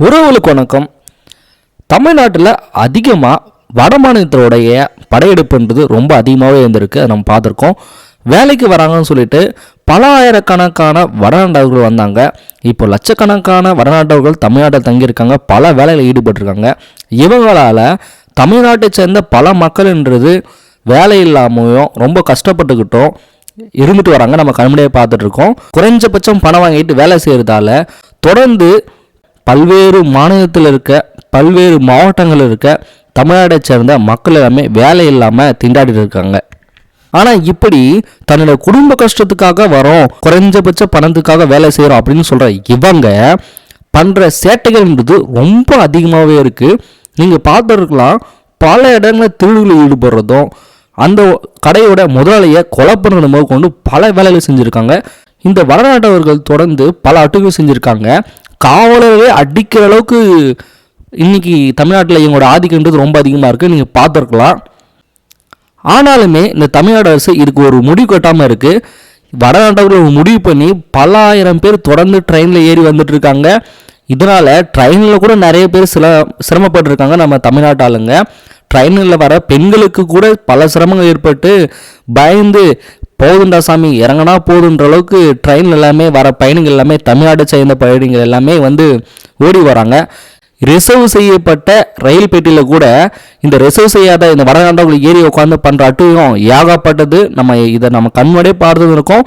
உறவுகளுக்கு வணக்கம். தமிழ்நாட்டில் அதிகமாக வட மாநிலத்தோடைய படையெடுப்புன்றது ரொம்ப அதிகமாகவே இருந்திருக்கு. அதை நம்ம பார்த்துருக்கோம். வேலைக்கு வராங்கன்னு சொல்லிட்டு பல ஆயிரக்கணக்கான வடநாட்டவர்கள் வந்தாங்க. இப்போ லட்சக்கணக்கான வடநாட்டவர்கள் தமிழ்நாட்டில் தங்கியிருக்காங்க. பல வேலையில் ஈடுபட்டிருக்காங்க. இவங்களால் தமிழ்நாட்டை சேர்ந்த பல மக்கள்ன்றது வேலை இல்லாமையும் ரொம்ப கஷ்டப்பட்டுக்கிட்டோம் இருந்துட்டு வராங்க. நம்ம கண்முடியே பார்த்துட்டு இருக்கோம் குறைஞ்சபட்சம் பணம் வாங்கிட்டு வேலை செய்கிறதால தொடர்ந்து பல்வேறு மாநிலத்தில் இருக்க பல்வேறு மாவட்டங்கள் இருக்க தமிழ்நாட்டை சேர்ந்த மக்கள் எல்லாமே வேலை இல்லாமல் திண்டாடிட்டு இருக்காங்க. ஆனால் இப்படி தன்னோட குடும்ப கஷ்டத்துக்காக வரோம் குறைஞ்சபட்ச பணத்துக்காக வேலை செய்கிறோம் அப்படின்னு சொல்கிற இவங்க பண்ணுற சேட்டைகள்ன்றது ரொம்ப அதிகமாகவே இருக்குது நீங்கள் பார்த்துருக்கலாம் பல இடங்களில் திருடுகளில் ஈடுபடுறதும் அந்த கடையோட முதலாளியை கொலை பண்ணுறது முதல் கொண்டு பல வேலைகள் செஞ்சுருக்காங்க. இந்த வடநாட்டவர்கள் தொடர்ந்து பல அட்டுகள் செஞ்சுருக்காங்க. காவலரே அடிக்கிற அளவுக்கு இன்னைக்கு தமிழ்நாட்டில் இவங்களோட ஆதிக்கன்றது ரொம்ப அதிகமாக இருக்குது நீங்கள் பார்த்துருக்கலாம். ஆனாலுமே இந்த தமிழ்நாடு அரசு இதுக்கு ஒரு முடிவு கட்டாமல் இருக்குது வடநாட்டவர்கள் முடிவு பண்ணி பல ஆயிரம் பேர் தொடர்ந்து ட்ரெயினில் ஏறி வந்துட்டு இருக்காங்க இதனால் ட்ரெயினில் கூட நிறைய பேர் சில சிரமப்பட்டிருக்காங்க நம்ம தமிழ்நாட்டு ஆளுங்க. ட்ரெயினில் வர பெண்களுக்கு கூட பல சிரமங்கள் ஏற்பட்டு பயந்து போதுண்டா சாமி இறங்கினா போதுன்ற அளவுக்கு ட்ரெயின் எல்லாமே வர பயணிகள் எல்லாமே தமிழ்நாடு சேர்ந்த பயணிகள் எல்லாமே வந்து ஓடி வராங்க. ரிசர்வ் செய்யப்பட்ட ரயில் பெட்டியில் கூட இந்த ரிசர்வ் செய்யாத இந்த வடநாட்டவர்கள் ஏறி உட்காந்து பண்ணுற அட்டுயும் ஏகப்பட்டது நம்ம இதை நம்ம கண்முறையே பார்த்துருக்கோம்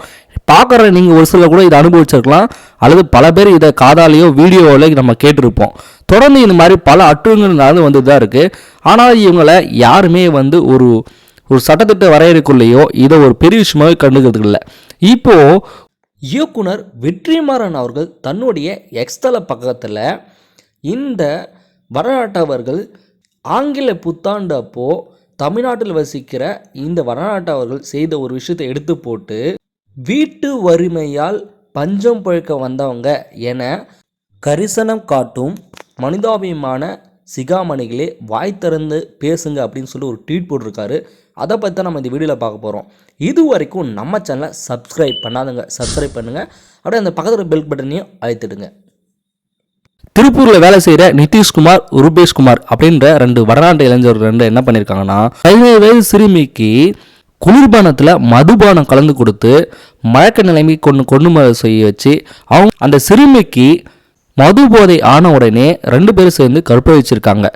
பார்க்குற நீங்கள் ஒரு சிலர் கூட இதை அனுபவிச்சிருக்கலாம் அல்லது பல பேர் இதை காதாலேயோ வீடியோவில் நம்ம கேட்டிருப்போம். தொடர்ந்து இந்த மாதிரி பல அற்றுங்கள் நடந்து வந்து தான் இருக்குது ஆனால் இவங்களை யாருமே வந்து ஒரு ஒரு சட்டத்திட்ட வரையறைக்குள்ளேயோ இதை ஒரு பெரிய விஷயமாகவே கண்டுக்கிறது இல்லை. இப்போது இயக்குனர் வெற்றிமாறன் அவர்கள் தன்னுடைய எக்ஸ்தல பக்கத்தில் இந்த வடநாட்டவர்கள் ஆங்கில புத்தாண்டு அப்போது தமிழ்நாட்டில் வசிக்கிற இந்த வடநாட்டவர்கள் செய்த ஒரு விஷயத்தை எடுத்து போட்டு வீட்டு வறுமையால் பஞ்சம் பழுக்க வந்தவங்க என கரிசனம் காட்டும் மனிதாபிமான சிகாமணிகளே வாய் திறந்து பேசுங்க அப்படின்னு சொல்லி ஒரு ட்வீட் போட்டிருக்காரு. அதை பற்றி தான் நம்ம இந்த வீடியோவில் பார்க்க போகிறோம் இது வரைக்கும் நம்ம சேனலை சப்ஸ்கிரைப் பண்ணாதுங்க சப்ஸ்கிரைப் பண்ணுங்கள் அப்படியே அந்த பக்கத்தில் பெல் பட்டனையும் அழுத்திடுங்க. திருப்பூரில் வேலை செய்கிற நிதிஷ்குமார் ரூபேஷ்குமார் அப்படின்ற ரெண்டு வடநாட்டு இளைஞர் ரெண்டு என்ன பண்ணியிருக்காங்கன்னா பதினேழு வயது சிறுமிக்கு குளிர்பானத்தில் மதுபானம் கலந்து கொடுத்து மயக்க நிலைமை கொண்டு கொண்டு செய்ய வச்சு அவங்க அந்த சிறுமிக்கு மது போதை ஆன உடனே ரெண்டு பேரும் சேர்ந்து கற்பழிச்சிருக்காங்க.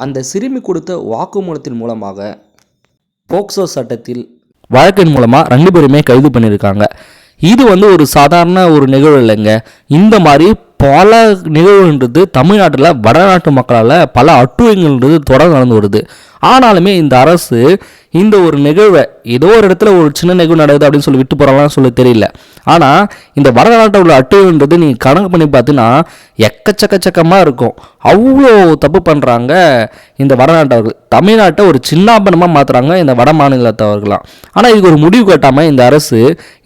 அந்த சிறுமி கொடுத்த வாக்குமூலத்தின் மூலமாக போக்சோ சட்டத்தில் வழக்கின் மூலமாக ரெண்டு பேருமே கைது பண்ணியிருக்காங்க இது வந்து ஒரு சாதாரண ஒரு நிகழ்வு இல்லைங்க. இந்த மாதிரி பல நிகழ்வுன்றது தமிழ்நாட்டில் வடநாட்டு மக்களால் பல அட்டுவயங்கள்ன்றது தொடர்ந்து நடந்து வருது. ஆனாலுமே இந்த அரசு இந்த ஒரு நிகழ்வை ஏதோ ஒரு இடத்துல ஒரு சின்ன நிகழ்வு நடக்குது அப்படின்னு சொல்லி விட்டு போகிறாங்கன்னு சொல்லி தெரியல. ஆனால் இந்த வடநாட்டில் உள்ள அட்டுன்றது நீங்கள் கணக்கு பண்ணி பார்த்தீங்கன்னா எக்கச்சக்கச்சக்கமாக இருக்கும். அவ்வளோ தப்பு பண்ணுறாங்க இந்த வடநாட்டவர்கள் தமிழ்நாட்டை ஒரு சின்னாபனமாக மாற்றுறாங்க இந்த வட மாநிலத்தவர்களாம் ஆனால் இதுக்கு ஒரு முடிவு கட்டாமல் இந்த அரசு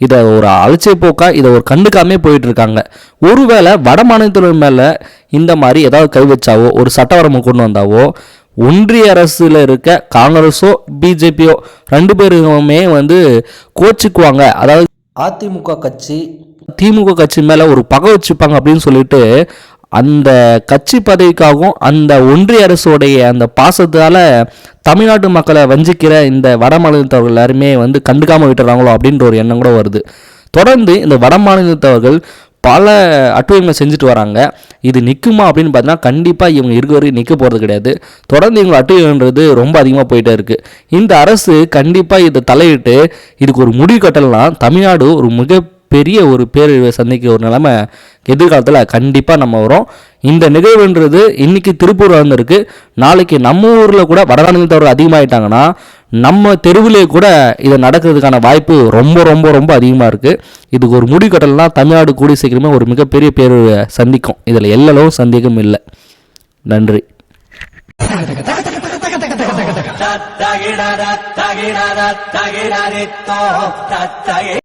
இதை ஒரு அலட்சிய போக்காக இதை ஒரு கண்டுக்காமே போயிட்டுருக்காங்க ஒருவேளை வட மாநிலத்தினர் மேலே இந்த மாதிரி ஏதாவது கை வச்சாவோ ஒரு சட்டவரமும் கொண்டு வந்தாவோ ஒன்றிய அரசில் இருக்க காங்கிரஸோ பிஜேபியோ ரெண்டு பேருமே வந்து கோச்சிக்குவாங்க. அதாவது அதிமுக கட்சி திமுக கட்சி மேலே ஒரு பகை வச்சுப்பாங்க அப்படின்னு சொல்லிட்டு அந்த கட்சி பதவிக்காகவும் அந்த ஒன்றிய அரசுடைய அந்த பாசத்தால் தமிழ்நாட்டு மக்களை வஞ்சிக்கிற இந்த வட மாநிலத்தவர்கள் எல்லாருமே வந்து கண்டுக்காமல் விட்டுறாங்களோ அப்படின்ற ஒரு எண்ணம் கூட வருது. தொடர்ந்து இந்த வட மாநிலத்தவர்கள் பல அட்டுவங்களை செஞ்சுட்டு வராங்க. இது நிற்குமா அப்படின்னு பார்த்தீங்கன்னா கண்டிப்பாக இவங்க இருக்க வரைக்கும் நிற்க போகிறது கிடையாது. தொடர்ந்து இவங்க அட்டுவன்றது ரொம்ப அதிகமாக போயிட்டே இருக்குது இந்த அரசு கண்டிப்பாக இதை தலையிட்டு இதுக்கு ஒரு முடிவு கட்டலாம். தமிழ்நாடு ஒரு மிகப்பெரிய ஒரு பேரழிவை சந்திக்க ஒரு நிலைமை எதிர்காலத்தில் கண்டிப்பாக நம்ம வரும். இந்த நிகழ்வுன்றது இன்னைக்கு திருப்பூர் வந்திருக்கு நாளைக்கு நம்ம ஊரில் கூட வடமாநிலத்தவர்கள் அதிகமாகிட்டாங்கன்னா நம்ம தெருவிலே கூட இதை நடக்கிறதுக்கான வாய்ப்பு ரொம்ப ரொம்ப ரொம்ப அதிகமாக இருக்குது இதுக்கு ஒரு முடிவு கட்டலாம் தமிழ்நாடு கூடி சீக்கிரமே ஒரு மிகப்பெரிய பேர் சந்திக்கும். இதில் எல்லளவும் சந்தேகம் இல்லை. நன்றி. தகிடா தகிடா தகிடா